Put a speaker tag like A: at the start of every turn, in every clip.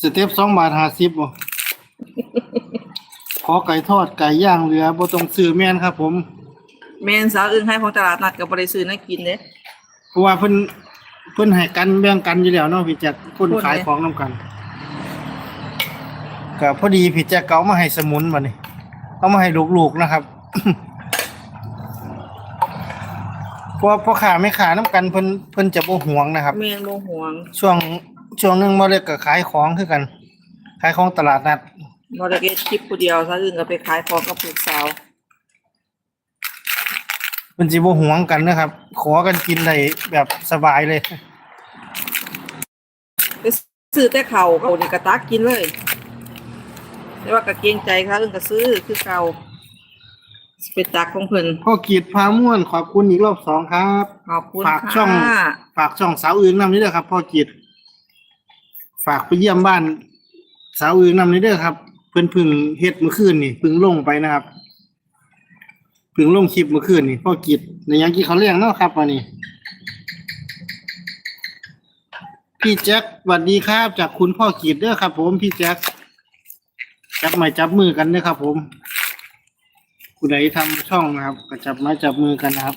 A: สเต็ปสองบาทห้าสิบบ่ขอไก่ทอดไก่ย่างเหลือบ่ต้องซื้อแม่นครับ ผม
B: แม่นสาวอึ้งให้ของตลาดนัดก็บ่ได้ซื้อให้กินเด้
A: เพราะว่าเพิ่นเพิ่นให้กันแบ่งกันอยู่แล้วเนาะพี่แจ็คคน
B: คนไหน
A: ขายของนํกันก็พอดีพี่แจ็คเกเอามาให้สมุนมานี่เอามาให้ลูกๆนะครับเพราะว่าพ่อค้าไม่ขาน้ำกันเพิ่นเพิ่นจะบ่หวงนะครับ
B: แม่นบ่ห่วง
A: ช่วง ช่วงหนึงบ่เล็กก็ขายของคือกัน ขายของตลาดนัด
B: บ่ได้เก็บคลิปผู้เดียวสาวอึ้งก็ไปขายของกับลูกสาว
A: เพิ่นสิบ่หวงกันนะครับ ขอกันกินได้แบบสบายเลย
B: ไปซื้อแต่ข้าวเขานี่ก็ตักกินเลยแต่ว่าก็เกรงใจสาวอึ้งก็ซื้อคือเก่าสิไปตักของเพิ่น
A: พ่อกีดพาม่วนขอบคุณอีกรอบสองครับ
B: ขอบคุณ
A: ฝากช่อง
B: ค่ะ
A: ฝากช่องสาวอื่นนำนี้เด้อครับพ่อกีด ฝากไปเยี่ยมบ้าน สาวอื่นนำนี้เด้อครับ เพิ่นพึ่งเฮ็ดเมื่อคืนนี่พึ่งลงไปนะครับพึ่งลงคลิปเมื่อคืนนี่พ่อกีดในยังกี้เขาเลี้ยงเนาะครับวันนี้ พี่แจ็คสวัสดีครับ จากคุณพ่อกีดเด้อครับ ผมพี่แจ็คจับไม้จับมือกันเด้อครับ ผมผู้ใดทำช่องนะครับ ก็จับไม้จับมือกันนะครับ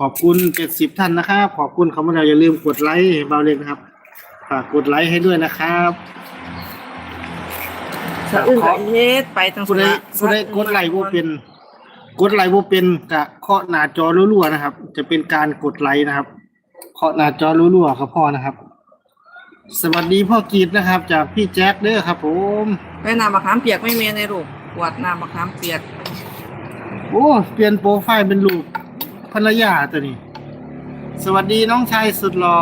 A: ขอบคุณเจ็ดสิบท่านนะครับ ขอบคุณเขามาแล้วอย่าลืมกดไลค์ให้เบาเล็กนะครับฝากกดไลค์ให้ด้วยนะครับ
B: สาวอึ้งก็เฮ็ดไปทั้ง
A: ผู้ใดผู้ใดกดไลค์บ่เป็น กดไลค์บ่เป็นกะเคาะหน้าจอรัวๆนะครับ จะเป็นการกดไลค์นะครับเคาะหน้าจอรัวๆครับพ่อนะครับ สวัสดีพ่อกีดนะครับ จากพี่แจ็คเด้อครับ ผม
B: ไปน้ำมะขามเปียกไม่มีในลูกขวดน้ำมะขามเปียก
A: โอ้เปลี่ยนโปรไฟล์เป็นรูป ภรรยาตัวนี้ สวัสดีน้องชายสุดหล่อ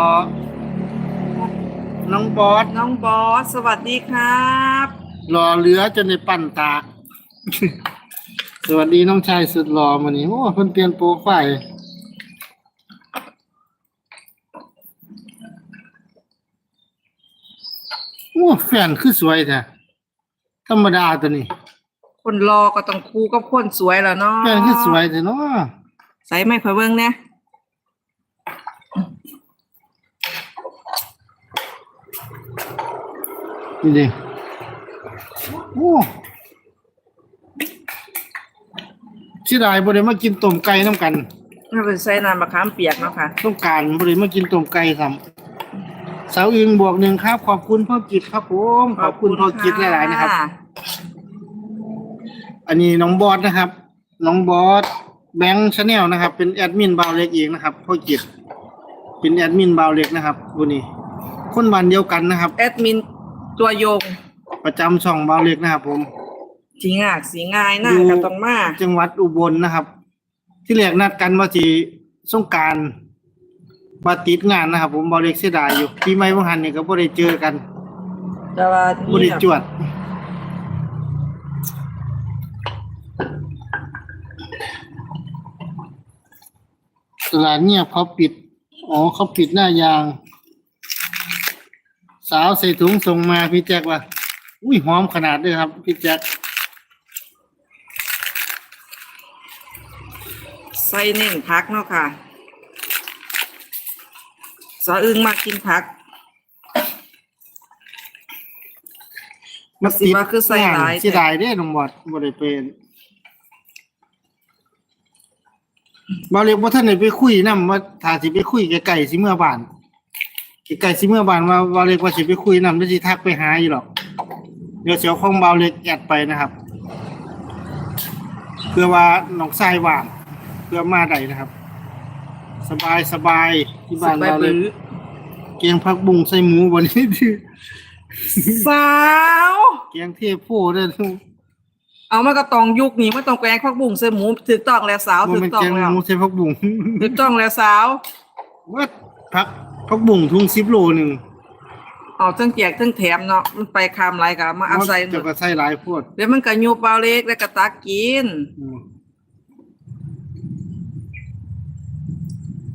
A: น้องบอส
B: น้องบอส สวัสดีครับ
A: รอเหลือจนในปั่นตากสวัสดีน้องชายสุดหล่อมานี่โอ้เพิ่นเปลี่ยนโปรไฟล์โอ้แฟนคือสวยแท้ธรรมดาตัวนี้
B: คนรอก็ต้องคู่กับคนสวยแล้วเนาะ
A: แฟนคือสวยแท้เนาะ
B: ใส่ไม่ค่อยเบิ่งแน่
A: นี่ดิโอ้เสียดายบ่ได้มากินต้มไก่น้ำกัน
B: ถ้าเป็นใส่น้ำมะขามเปียกเนาะค่ะ
A: ต้องการบริมากินต้มไก่ซ้ำสาวอึงบวกหนึ่งครับ ขอบคุณพ่อกิจครับผมขอบคุณพ่อกิจหลายๆนะครับ อันนี้น้องบอสนะครับ น้องบอส แบงค์ชาแนลนะครับ เป็นแอดมินบาวเล็กเองนะครับพ่อกิจเป็นแอดมินบาวเล็กนะครับวันนี้คนบ้านเดียวกันนะครับ
B: แอดมินตัวยง
A: ประจำช่องบาวเล็กนะครับ ผม
B: สีงากสีง่ายน่า
A: อยู่
B: ก็ต้องมา
A: จังหวัดอุบลนะครับ ที่แรกนัดกันว่าสิสงกรารบาติดงานนะครับ ผมบาวเล็กเสียดายอยู่ปีใหม่วันหันเนี่ยก็บ่ได้เจอกัน
B: แต่ว่า
A: บ่ได้จวด ตลาดเงียบเขาปิด อ๋อเขาปิดหน้ายาง สาวใส่ถุงส่งมาพี่แจ็คว่า อุ้ยหอมขนาดด้วยครับ พี่แจ็ค
B: ใส่เน้นพักเนาะค่ะสะอึ้งมากินผัก
A: มา
B: สิว่าคือใส่หลาย
A: เสียดายเด้น้องบอดบ่ได้เป็น บ่เรียกว่าท่านได้ไปคุยนำว่าถ้าสิไปคุยไกลๆสิเมื่อบ้านไกลๆสิเมื่อบ้านว่าบ่เรียกว่าสิไปคุยนำแล้วสิทักไปหาอยู่หรอกเดี๋ยวเสียวของเบาเล็กแอดไปนะครับเพื่อว่าน้องชายว่างเพื่อมาได้นะครับ สบายสบายที่บ้าน
B: ไป
A: เราเล
B: ปื้
A: ย
B: อ
A: เกียงผักบุ้งใส่หมูวันนี้
B: สาว
A: เกียงเทพโพเด้อทุก
B: เอามากระตองยุคนี้มาต้องแกงผักบุ้งใส่หมูถูกต้องแล้วสาว
A: บ่
B: ถูก
A: แม่น
B: ต้อง
A: เกียง
B: แล้ว
A: หมูใส่ผักบุ้ง
B: ถูกต้องแล้วสาว
A: ว่าผักผักบุ้งทุ่ง10โลหนึง
B: เอาทั้งแจกทั้งแถมเนาะมันไปคามไรกะมาเอาใส่
A: เจ้าก็ใส่หลายโพด
B: เดี๋ยวมันก็ยุบเบาเล็กแล้วก็ตักกิน
A: อืม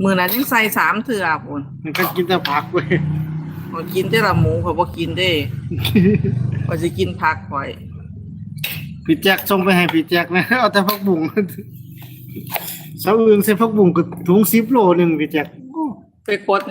B: มือนั้นยังใส่สามเถื่อพุ่น
A: มันก็กินแต่ผักเว้ย
B: เอากินแต่ละหมูเขาบ่กินเด้ว่าสิกินผักข่อย
A: พี่แจ็คส่งไปให้พี่แจ็คนะเอาแต่พักบุ้งเสาอื่นใส่พักบุ้งกับถุงซิปโลหนึ่งพี่แจ็ค
B: ไปกด